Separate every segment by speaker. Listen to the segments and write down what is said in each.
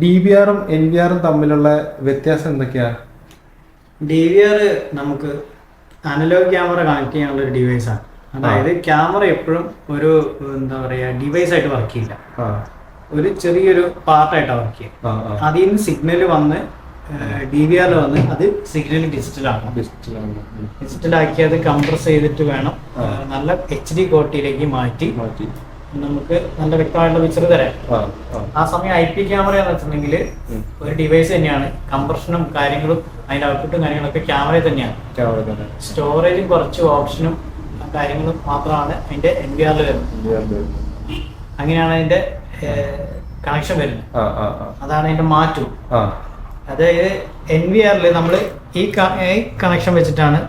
Speaker 1: D V ആറും N V ആറും തമ്മിലുള്ള വ്യത്യാസം എന്തൊക്കെയാ?
Speaker 2: ഡി വി ആർ നമുക്ക് അനലോഗ് ക്യാമറ കണക്ട് ചെയ്യാനുള്ള ഒരു ഡിവൈസ് ആണ്. അതായത് ക്യാമറ എപ്പോഴും ഒരു എന്താ പറയുക ഡിവൈസ് ആയിട്ട് വർക്ക് ചെയ്യില്ല. ഒരു ചെറിയൊരു പാർട്ടായിട്ടാണ് വർക്ക് ചെയ്യുക. അതിൽ നിന്ന് സിഗ്നൽ വന്ന് ഡി വി ആറിൽ വന്ന് അത് സിഗ്നൽ ഡിജിറ്റൽ ആക്കണം. ഡിജിറ്റൽ ആക്കി അത് കംപ്രസ് ചെയ്തിട്ട് വേണം. നല്ല എച്ച് ഡി ക്വാളിറ്റിയിലേക്ക് മാറ്റി. നമുക്ക് നല്ല വ്യക്തമായിട്ടുള്ള പിക്ചർ തരാം.
Speaker 1: ആ
Speaker 2: സമയം ഐ പി ക്യാമറ എന്ന് വെച്ചിട്ടുണ്ടെങ്കിൽ ഒരു ഡിവൈസ് തന്നെയാണ്. കംപ്രഷനും കാര്യങ്ങളും അതിന്റെ ഔട്ട്പുട്ടും കാര്യങ്ങളൊക്കെ ക്യാമറയിൽ തന്നെയാണ്. സ്റ്റോറേജും കുറച്ച് ഓപ്ഷനും കാര്യങ്ങളും മാത്രമാണ് അതിന്റെ എൻ വി ആറിൽ വരുന്നത്. അങ്ങനെയാണ് അതിന്റെ കണക്ഷൻ വരുന്നത്. അതാണ് അതിന്റെ മാറ്റം അതായത് എൻ വി ആറിൽ നമ്മൾ ഈ കണക്ഷൻ വെച്ചിട്ടാണ്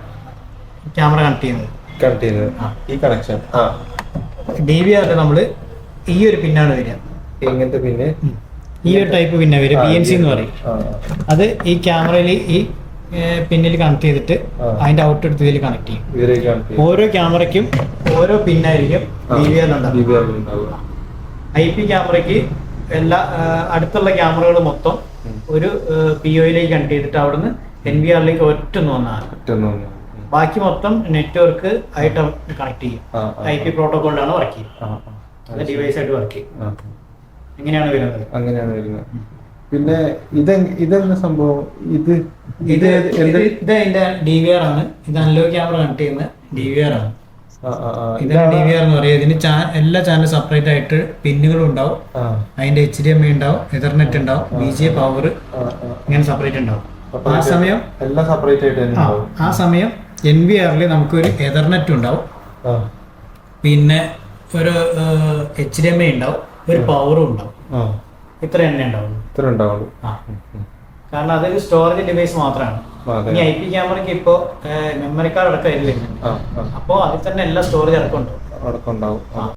Speaker 2: ക്യാമറ കണക്ട് ചെയ്യുന്നത്.
Speaker 1: കണക്ട് ചെയ്യുന്നത്. ഈ കണക്ഷൻ
Speaker 2: ഡി വി ആറിൽ നമ്മൾ ഈ ഒരു പിന്നാണ് വരിക.
Speaker 1: എങ്ങനത്തെ പിന്നെ?
Speaker 2: ഈ ഒരു ടൈപ്പ് പിന്നെ വരിക. പി എൻ സി എന്ന് പറയും. അത് ഈ ക്യാമറയിൽ ഈ പിന്നിൽ കണക്ട് ചെയ്തിട്ട് അതിന്റെ ഔട്ട് എടുത്ത് ഇതിൽ കണക്ട് ചെയ്യും. ഓരോ ക്യാമറയ്ക്കും ഓരോ പിന്നായിരിക്കും D V R
Speaker 1: D V R
Speaker 2: I P ക്യാമറയ്ക്ക് എല്ലാ അടുത്തുള്ള ക്യാമറകൾ മൊത്തം. ഒരു പി ഒയിലേക്ക് കണക്ട് ചെയ്തിട്ട് അവിടുന്ന് എൻ വി ആറിലേക്ക് ഒറ്റ ഒന്ന്
Speaker 1: ഒറ്റൊന്ന് വന്നു. ഉം.
Speaker 2: ബാക്കി മൊത്തം നെറ്റ്വർക്ക് ആയിട്ട് കണക്ട് ചെയ്യും. ഐ പി പ്രോട്ടോകോളിലാണ് വർക്ക് ചെയ്യുന്നത്. ഡിവൈസ് ആയിട്ട് വർക്ക് ചെയ്യും
Speaker 1: അങ്ങനെയാണ്
Speaker 2: എങ്ങനെയാണ് വരുന്നത്?
Speaker 1: അങ്ങനെയാണ് വരുന്നത്. പിന്നെ ഇത് ഇതെന്ന സംഭവം? ഇത്
Speaker 2: ഇത്
Speaker 1: ഇത്
Speaker 2: അതിന്റെ ഡി വി ആർ ആണ്. ഇത് അനലോഗ് ക്യാമറ കണക്ട് ചെയ്യുന്ന ഡി വി ആർ ആണ്. ഇത് ഡി വി ആർ എന്ന് പറയുക. ഇതിന് എല്ലാ ചാനലും സെപ്പറേറ്റ് ആയിട്ട് പിന്നുകളും ഉണ്ടാവും. അതിന്റെ എച്ച് ഡി എം ഐ ഉണ്ടാവും എതർനെറ്റ് ഉണ്ടാവും ബി ജി എ പവർ. ഇങ്ങനെ സെപ്പറേറ്റ് ഉണ്ടാവും. ആ സമയം
Speaker 1: എല്ലാം സെപ്പറേറ്റ് ആയിട്ട്
Speaker 2: ആ സമയം എൻ വി ആറിൽ നമുക്കൊരു എതർനെറ്റ് ഉണ്ടാവും. പിന്നെ ഒരു എച്ച് ഡി എം ഐ ഉണ്ടാവും. ഒരു പവറും ഉണ്ടാവും. ഇത്ര എണ്ണ ഉണ്ടാവും
Speaker 1: ഇത്ര ഉണ്ടാവുള്ളൂ.
Speaker 2: കാരണം അതൊരു സ്റ്റോറേജ് ഡിവൈസ് മാത്രമാണ്.
Speaker 1: ഈ
Speaker 2: ഇനി ഐ പി ക്യാമറയ്ക്ക് ഇപ്പോ മെമ്മറി കാർഡ് അടക്കം
Speaker 1: ഇല്ല.
Speaker 2: അപ്പോൾ അതിൽ തന്നെ എല്ലാ സ്റ്റോറേജ് അടക്കം ഉണ്ട്
Speaker 1: അടക്കം ഉണ്ടാവും.